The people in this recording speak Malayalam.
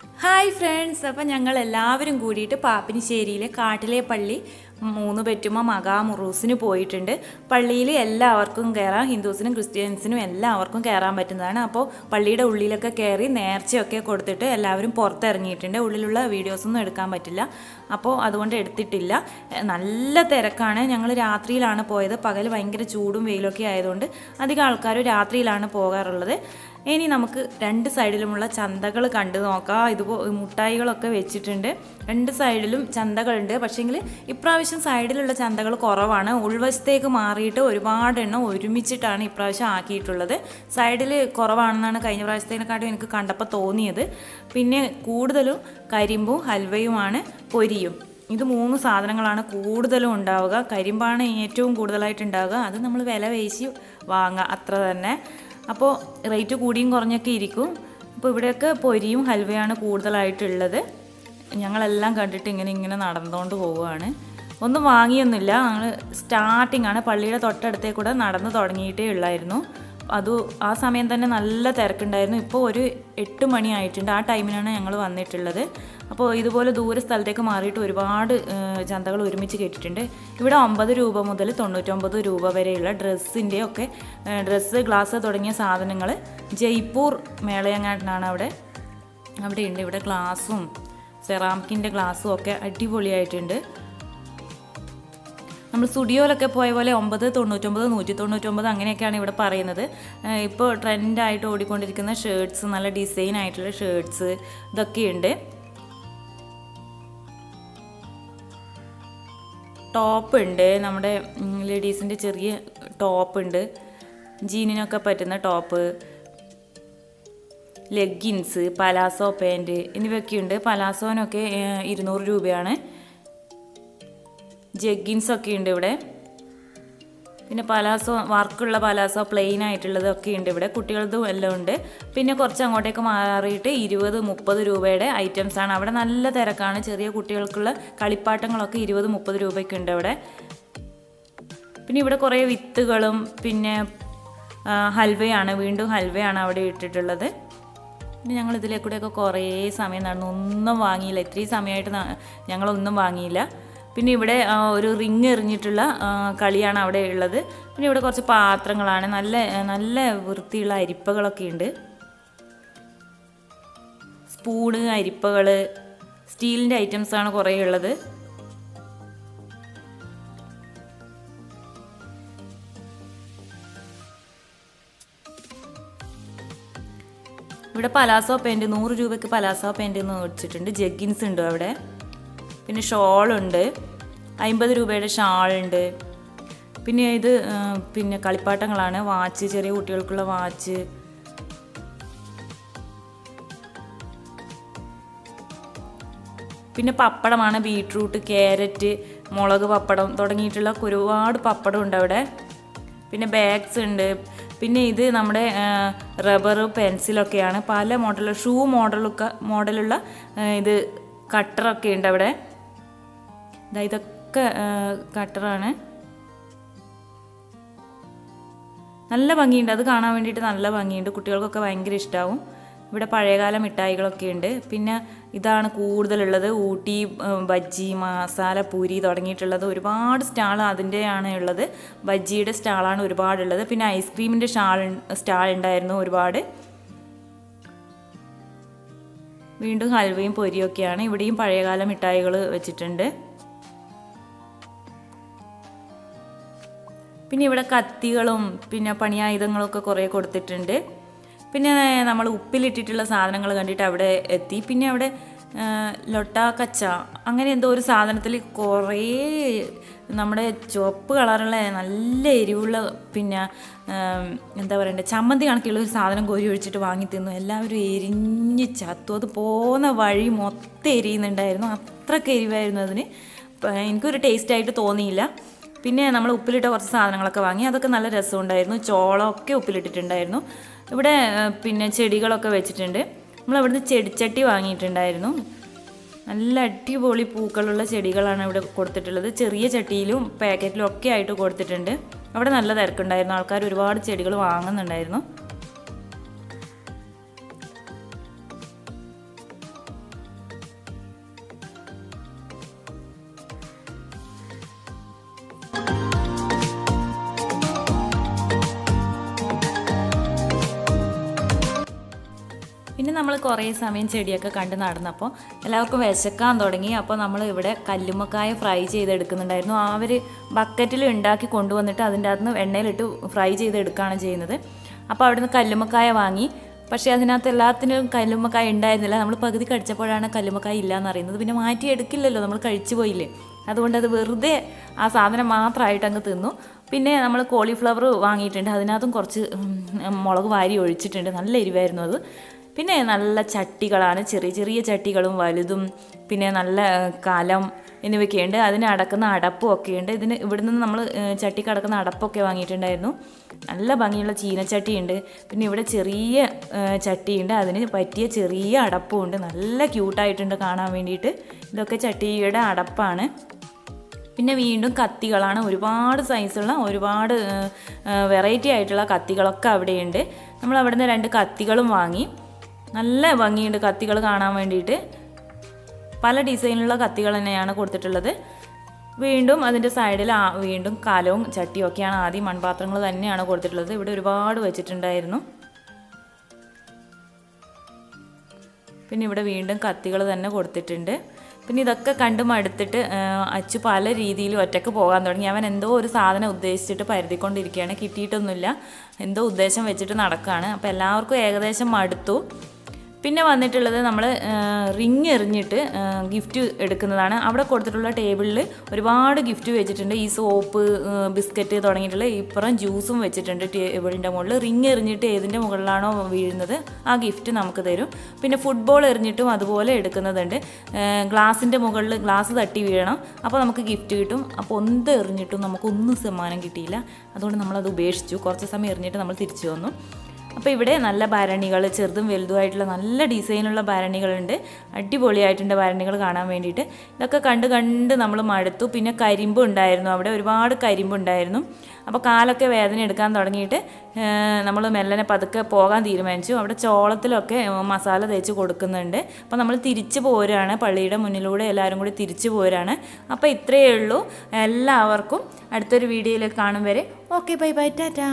ഹായ് ഫ്രണ്ട്സ് അപ്പം ഞങ്ങൾ എല്ലാവരും കൂടിയിട്ട് പാപ്പിനിശ്ശേരിയിലെ കാട്ടിലെ പള്ളി മൂന്ന് പെറ്റുമ്മ മകാമുറൂസിന് പോയിട്ടുണ്ട്. പള്ളിയിൽ എല്ലാവർക്കും കയറാം ഹിന്ദുസിനും ക്രിസ്ത്യൻസിനും എല്ലാവർക്കും കയറാൻ പറ്റുന്നതാണ്. അപ്പോൾ പള്ളിയുടെ ഉള്ളിലൊക്കെ കയറി നേർച്ചയൊക്കെ കൊടുത്തിട്ട് എല്ലാവരും പുറത്തിറങ്ങിയിട്ടുണ്ട്. ഉള്ളിലുള്ള വീഡിയോസൊന്നും എടുക്കാൻ പറ്റില്ല. അപ്പോൾ അതുകൊണ്ട് എടുത്തിട്ടില്ല. നല്ല തിരക്കാണ്. ഞങ്ങൾ രാത്രിയിലാണ് പോയത്. പകൽ ഭയങ്കര ചൂടും വെയിലൊക്കെ ആയതുകൊണ്ട് അധികം ആൾക്കാരും രാത്രിയിലാണ് പോകാറുള്ളത്. ഇനി നമുക്ക് രണ്ട് സൈഡിലുമുള്ള ചന്തകൾ കണ്ടു നോക്കാം. ഇതുപോ മുട്ടായികളൊക്കെ വെച്ചിട്ടുണ്ട്. രണ്ട് സൈഡിലും ചന്തകളുണ്ട്. പക്ഷേങ്കിൽ ഇപ്രാവശ്യം സൈഡിലുള്ള ചന്തകൾ കുറവാണ്. ഉൾവശത്തേക്ക് മാറിയിട്ട് ഒരുപാട് എണ്ണം ഒരുമിച്ചിട്ടാണ് ഇപ്രാവശ്യം ആക്കിയിട്ടുള്ളത്. സൈഡിൽ കുറവാണെന്നാണ് കഴിഞ്ഞ പ്രാവശ്യത്തേനെക്കാട്ടും എനിക്ക് കണ്ടപ്പോൾ തോന്നിയത്. പിന്നെ കൂടുതലും കരിമ്പും ഹൽവയുമാണ് പൊരിയും. ഇത് മൂന്ന് സാധനങ്ങളാണ് കൂടുതലും ഉണ്ടാവുക. കരിമ്പാണ് ഏറ്റവും കൂടുതലായിട്ട് ഉണ്ടാവുക. അത് നമ്മൾ വില വേശി വാങ്ങുക. അത്ര തന്നെ. അപ്പോൾ റേറ്റ് കൂടിയും കുറഞ്ഞൊക്കെ ഇരിക്കും. അപ്പോൾ ഇവിടെയൊക്കെ പൊരിയും ഹൽവയാണ് കൂടുതലായിട്ടുള്ളത്. ഞങ്ങളെല്ലാം കണ്ടിട്ട് ഇങ്ങനെ ഇങ്ങനെ നടന്നുകൊണ്ട് പോവുകയാണ്. ഒന്നും വാങ്ങിയൊന്നുമില്ല. ഞങ്ങൾ സ്റ്റാർട്ടിംഗ് ആണ്. പള്ളിയുടെ തൊട്ടടുത്തേ കൂടെ നടന്നു തുടങ്ങിയിട്ടേ ഉള്ളായിരുന്നു. അത് ആ സമയം തന്നെ നല്ല തിരക്കുണ്ടായിരുന്നു. ഇപ്പോൾ ഒരു എട്ട് മണി ആയിട്ടുണ്ട്. ആ ടൈമിനാണ് ഞങ്ങൾ വന്നിട്ടുള്ളത്. അപ്പോൾ ഇതുപോലെ ദൂര സ്ഥലത്തേക്ക് മാറിയിട്ട് ഒരുപാട് ചന്തകൾ ഒരുമിച്ച് കേട്ടിട്ടുണ്ട്. ഇവിടെ ഒമ്പത് രൂപ മുതൽ തൊണ്ണൂറ്റൊമ്പത് രൂപ വരെയുള്ള ഡ്രസ്സിന്റെ ഒക്കെ ഡ്രസ്സ് ഗ്ലാസ് തുടങ്ങിയ സാധനങ്ങൾ ജയ്പൂർ മേളയങ്ങാട്ടിനാണ് അവിടെ. അവിടെയുണ്ട്. ഇവിടെ ഗ്ലാസും സെറാമിക്കിന്റെ ഗ്ലാസും ഒക്കെ അടിപൊളിയായിട്ടുണ്ട്. നമ്മൾ സ്റ്റുഡിയോയിലൊക്കെ പോയ പോലെ ഒമ്പത് തൊണ്ണൂറ്റൊമ്പത് നൂറ്റി തൊണ്ണൂറ്റൊമ്പത് അങ്ങനെയൊക്കെയാണ് ഇവിടെ പറയുന്നത്. ഇപ്പോൾ ട്രെൻഡായിട്ട് ഓടിക്കൊണ്ടിരിക്കുന്ന ഷേർട്സ് നല്ല ഡിസൈൻ ആയിട്ടുള്ള ഷേർട്സ് ഇതൊക്കെയുണ്ട്. ടോപ്പ് ഉണ്ട്. നമ്മുടെ ലേഡീസിന്റെ ചെറിയ ടോപ്പ് ഉണ്ട്. ജീനിനൊക്കെ പറ്റുന്ന ടോപ്പ് ലെഗിൻസ് പലാസോ പാന്റ് എന്നിവയൊക്കെയുണ്ട്. പലാസോനൊക്കെ ഇരുന്നൂറ് രൂപയാണ്. ജഗ്ഗിൻസ് ഒക്കെ ഉണ്ട് ഇവിടെ പിന്നെ പലാസോ വർക്കുള്ള പലാസോ പ്ലെയിൻ ആയിട്ടുള്ളതൊക്കെ ഉണ്ട് ഇവിടെ കുട്ടികളതും എല്ലാം ഉണ്ട് പിന്നെ കുറച്ച് അങ്ങോട്ടേക്ക് മാറിയിട്ട് ഇരുപത് മുപ്പത് രൂപയുടെ ഐറ്റംസ് ആണ് അവിടെ നല്ല തിരക്കാണ്. ചെറിയ കുട്ടികൾക്കുള്ള കളിപ്പാട്ടങ്ങളൊക്കെ ഇരുപത് മുപ്പത് രൂപയ്ക്ക് ഉണ്ട് അവിടെ പിന്നെ ഇവിടെ കുറേ വിത്തുകളും പിന്നെ ഹൽവയാണ്. വീണ്ടും ഹൽവയാണ് അവിടെ ഇട്ടിട്ടുള്ളത്. പിന്നെ ഞങ്ങൾ ഇതിലേക്കൂടെയൊക്കെ കുറേ സമയം നടന്നു. ഒന്നും വാങ്ങിയില്ല. ഇത്രയും സമയമായിട്ട് ഞങ്ങളൊന്നും വാങ്ങിയില്ല. പിന്നെ ഇവിടെ ഒരു റിങ് എറിഞ്ഞിട്ടുള്ള കളിയാണ് അവിടെ ഉള്ളത്. പിന്നെ ഇവിടെ കുറച്ച് പാത്രങ്ങളാണ്. നല്ല നല്ല വൃത്തിയുള്ള അരിപ്പകളൊക്കെ ഉണ്ട്. സ്പൂണ് അരിപ്പകൾ സ്റ്റീലിന്റെ ഐറ്റംസാണ് കുറേ ഉള്ളത്. ഇവിടെ പലാസോ പാന്റ് നൂറ് രൂപയ്ക്ക് പലാസോ പാന്റ് എന്ന് മേടിച്ചിട്ടുണ്ട്. ജഗ്ഗിൻസ് ഉണ്ട് അവിടെ? പിന്നെ ഷോളുണ്ട്. അമ്പത് രൂപയുടെ ഷാളുണ്ട്. പിന്നെ ഇത് പിന്നെ കളിപ്പാട്ടങ്ങളാണ്. വാച്ച് ചെറിയ കുട്ടികൾക്കുള്ള വാച്ച്. പിന്നെ പപ്പടമാണ്. ബീട്രൂട്ട് ക്യാരറ്റ് മുളക് പപ്പടം തുടങ്ങിയിട്ടുള്ള ഒരുപാട് പപ്പടം ഉണ്ട് അവിടെ. പിന്നെ ബാഗ്സ് ഉണ്ട്. പിന്നെ ഇത് നമ്മുടെ റബ്ബർ പെൻസിലൊക്കെയാണ്. പല മോഡൽ ഷൂ മോഡലൊക്കെ മോഡലുള്ള ഇത് കട്ടറൊക്കെ ഉണ്ട് അവിടെ. ഇതാ ഇതൊക്കെ ആ, കട്ടറാണ്. നല്ല ഭംഗിയുണ്ട്. അത് കാണാൻ വേണ്ടിയിട്ട് നല്ല ഭംഗിയുണ്ട്. കുട്ടികൾക്കൊക്കെ ഭയങ്കര ഇഷ്ടമാവും ഇവിടെ പഴയകാല മിഠായികളൊക്കെ ഉണ്ട്. പിന്നെ ഇതാണ് കൂടുതലുള്ളത്. ഊട്ടി ബജ്ജി മസാല പൂരി തുടങ്ങിയിട്ടുള്ളത് ഒരുപാട് സ്റ്റാൾ അതിന്റെയാണ് ഉള്ളത്. ബജ്ജിയുടെ സ്റ്റാളാണ് ഒരുപാടുള്ളത്. പിന്നെ ഐസ്ക്രീമിന്റെ സ്റ്റാൾ സ്റ്റാൾ ഉണ്ടായിരുന്നു ഒരുപാട്. വീണ്ടും ഹൽവയും പൊരിയൊക്കെയാണ്. ഇവിടെയും പഴയകാല മിഠായികൾ വെച്ചിട്ടുണ്ട്. പിന്നെ ഇവിടെ കത്തികളും പിന്നെ പണിയായുധങ്ങളൊക്കെ കുറേ കൊടുത്തിട്ടുണ്ട്. പിന്നെ നമ്മൾ ഉപ്പിലിട്ടിട്ടുള്ള സാധനങ്ങൾ കണ്ടിട്ട് അവിടെ എത്തി. പിന്നെ അവിടെ ലൊട്ട കച്ച അങ്ങനെ എന്തോ ഒരു സാധനത്തിൽ കുറേ നമ്മുടെ ചുവപ്പ് കളറുള്ള നല്ല എരിവുള്ള പിന്നെ എന്താ പറയണ്ടേ ചമ്മന്തി കണക്കുള്ള ഒരു സാധനം കോരി ഒഴിച്ചിട്ട് വാങ്ങി തിന്നു. എല്ലാവരും എരിഞ്ഞ് ചത്തു. അത് പോകുന്ന വഴി മൊത്തം എരിയുന്നുണ്ടായിരുന്നു. അത്രയ്ക്ക് എരിവായിരുന്നു അതിന്. എനിക്കൊരു ടേസ്റ്റായിട്ട് തോന്നിയില്ല. പിന്നെ നമ്മൾ ഉപ്പിലിട്ട കുറച്ച് സാധനങ്ങളൊക്കെ വാങ്ങി അതൊക്കെ നല്ല രസമുണ്ടായിരുന്നു. ചോളമൊക്കെ ഉപ്പിലിട്ടിട്ടുണ്ടായിരുന്നു. ഇവിടെ പിന്നെ ചെടികളൊക്കെ വെച്ചിട്ടുണ്ട്. നമ്മൾ അവിടുന്ന് ചെടിച്ചട്ടി വാങ്ങിയിട്ടുണ്ടായിരുന്നു. നല്ല അടിപൊളി പൂക്കളുള്ള ചെടികളാണ് ഇവിടെ കൊടുത്തിട്ടുള്ളത്. ചെറിയ ചട്ടിയിലും പാക്കറ്റിലും ഒക്കെ ആയിട്ട് കൊടുത്തിട്ടുണ്ട്. അവിടെ നല്ല തിരക്കുണ്ടായിരുന്നു. ആൾക്കാർ ഒരുപാട് ചെടികൾ വാങ്ങുന്നുണ്ടായിരുന്നു. നമ്മൾ കുറേ സമയം ചെടിയൊക്കെ കണ്ട് നടന്നപ്പോൾ എല്ലാവർക്കും വിശക്കാൻ തുടങ്ങി. അപ്പോൾ നമ്മൾ ഇവിടെ കല്ലുമ്മക്കായ ഫ്രൈ ചെയ്തെടുക്കുന്നുണ്ടായിരുന്നു. അവർ ബക്കറ്റിൽ ഉണ്ടാക്കി കൊണ്ടുവന്നിട്ട് അതിന്റെ അകത്ത് നിന്ന് എണ്ണയിലിട്ട് ഫ്രൈ ചെയ്തെടുക്കുകയാണ് ചെയ്യുന്നത്. അപ്പോൾ അവിടുന്ന് കല്ലുമ്മക്കായ വാങ്ങി. പക്ഷേ അതിനകത്ത് എല്ലാത്തിനും കല്ലുമ്മക്കായ ഉണ്ടായിരുന്നില്ല. നമ്മൾ പകുതി കടിച്ചപ്പോഴാണ് കല്ലുമ്മക്കായ ഇല്ലയെന്ന് അറിയുന്നത്. പിന്നെ മാറ്റി എടുക്കില്ലല്ലോ നമ്മൾ കഴിച്ചു പോയില്ലേ. അതുകൊണ്ട് അത് വെറുതെ ആ സാധനം മാത്രമായിട്ട് അങ്ങ് തിന്നു. പിന്നെ നമ്മൾ കോളിഫ്ലവർ വാങ്ങിയിട്ടുണ്ട്. അതിനകത്തും കുറച്ച് മുളക് വാരി ഒഴിച്ചിട്ടുണ്ട്. നല്ല എരിവായിരുന്നു അത്. പിന്നെ നല്ല ചട്ടികളാണ് ചെറിയ ചെറിയ ചട്ടികളും വലുതും പിന്നെ നല്ല കലം എന്നിവയൊക്കെയുണ്ട് അതിന് അടക്കുന്ന അടപ്പും ഒക്കെയുണ്ട് ഇതിന് ഇവിടെ നിന്ന് നമ്മൾ ചട്ടി കടക്കുന്ന അടപ്പൊക്കെ വാങ്ങിയിട്ടുണ്ടായിരുന്നു. നല്ല ഭംഗിയുള്ള ചീനച്ചട്ടിയുണ്ട് പിന്നെ ഇവിടെ ചെറിയ ചട്ടിയുണ്ട് അതിന് പറ്റിയ ചെറിയ അടപ്പും ഉണ്ട്. നല്ല ക്യൂട്ടായിട്ടുണ്ട് കാണാൻ വേണ്ടിയിട്ട്. ഇതൊക്കെ ചട്ടിയുടെ അടപ്പാണ്. പിന്നെ വീണ്ടും കത്തികളാണ്. ഒരുപാട് സൈസുള്ള ഒരുപാട് വെറൈറ്റി ആയിട്ടുള്ള കത്തികളൊക്കെ അവിടെയുണ്ട്. നമ്മൾ അവിടുന്ന് രണ്ട് കത്തികളും വാങ്ങി. നല്ല ഭംഗിയുണ്ട് കത്തികൾ കാണാൻ വേണ്ടിയിട്ട്. പല ഡിസൈനിലുള്ള കത്തികൾ തന്നെയാണ് കൊടുത്തിട്ടുള്ളത്. വീണ്ടും അതിന്റെ സൈഡിൽ വീണ്ടും കലവും ചട്ടിയും ഒക്കെയാണ് ആദ്യം മൺപാത്രങ്ങൾ തന്നെയാണ് കൊടുത്തിട്ടുള്ളത്. ഇവിടെ ഒരുപാട് വെച്ചിട്ടുണ്ടായിരുന്നു. പിന്നെ ഇവിടെ വീണ്ടും കത്തികൾ തന്നെ കൊടുത്തിട്ടുണ്ട്. പിന്നെ ഇതൊക്കെ കണ്ട് മടുത്തിട്ട് അച്ചു പല രീതിയിലും ഒറ്റയ്ക്ക് പോകാൻ തുടങ്ങി. അവൻ എന്തോ ഒരു സാധനം ഉദ്ദേശിച്ചിട്ട് പരുതിക്കൊണ്ടിരിക്കുകയാണ്. കിട്ടിയിട്ടൊന്നുമില്ല. എന്തോ ഉദ്ദേശം വെച്ചിട്ട് നടക്കുകയാണ്. അപ്പോൾ എല്ലാവർക്കും ഏകദേശം മടുത്തു. പിന്നെ വന്നിട്ടുള്ളത് നമ്മൾ റിങ് എറിഞ്ഞിട്ട് ഗിഫ്റ്റ് എടുക്കുന്നതാണ്. അവിടെ കൊടുത്തിട്ടുള്ള ടേബിളിൽ ഒരുപാട് ഗിഫ്റ്റ് വെച്ചിട്ടുണ്ട്. ഈ സോപ്പ് ബിസ്ക്കറ്റ് തുടങ്ങിയിട്ടുള്ള ഇപ്പുറം ജ്യൂസും വെച്ചിട്ടുണ്ട് ടേബിളിന്റെ മുകളിൽ റിങ് എറിഞ്ഞിട്ട് ഏതിന്റെ മുകളിലാണോ വീഴുന്നത് ആ ഗിഫ്റ്റ് നമുക്ക് തരും. പിന്നെ ഫുട്ബോൾ എറിഞ്ഞിട്ടും അതുപോലെ എടുക്കുന്നതുണ്ട്. ഗ്ലാസിന്റെ മുകളിൽ ഗ്ലാസ് തട്ടി വീഴണം. അപ്പോൾ നമുക്ക് ഗിഫ്റ്റ് കിട്ടും. അപ്പോൾ ഒന്ന് എറിഞ്ഞിട്ടും നമുക്കൊന്നും സമ്മാനം കിട്ടിയില്ല. അതുകൊണ്ട് നമ്മളത് ഉപേക്ഷിച്ചു. കുറച്ച് സമയം എറിഞ്ഞിട്ട് നമ്മൾ തിരിച്ചു വന്നു. അപ്പോൾ ഇവിടെ നല്ല ഭരണികൾ ചെറുതും വലുതുമായിട്ടുള്ള നല്ല ഡിസൈനുള്ള ഭരണികളുണ്ട്. അടിപൊളിയായിട്ടുണ്ട് ഭരണികൾ കാണാൻ വേണ്ടിയിട്ട്. ഇതൊക്കെ കണ്ട് കണ്ട് നമ്മൾ മടുത്തു. പിന്നെ കരിമ്പ് ഉണ്ടായിരുന്നു അവിടെ ഒരുപാട് കരിമ്പ് ഉണ്ടായിരുന്നു. അപ്പോൾ കാലൊക്കെ വേദന എടുക്കാൻ തുടങ്ങിയിട്ട് നമ്മൾ മെല്ലനെ പതുക്കെ പോകാൻ തീരുമാനിച്ചു. അവിടെ ചോളത്തിലൊക്കെ മസാല തേച്ച് കൊടുക്കുന്നുണ്ട്. അപ്പോൾ നമ്മൾ തിരിച്ചു പോരാണ് പള്ളിയുടെ മുന്നിലൂടെ എല്ലാവരും കൂടി തിരിച്ചു പോരാണ് അപ്പോൾ ഇത്രയേ ഉള്ളൂ. എല്ലാവർക്കും അടുത്തൊരു വീഡിയോയിൽ കാണും വരെ. Okay bye bye tata.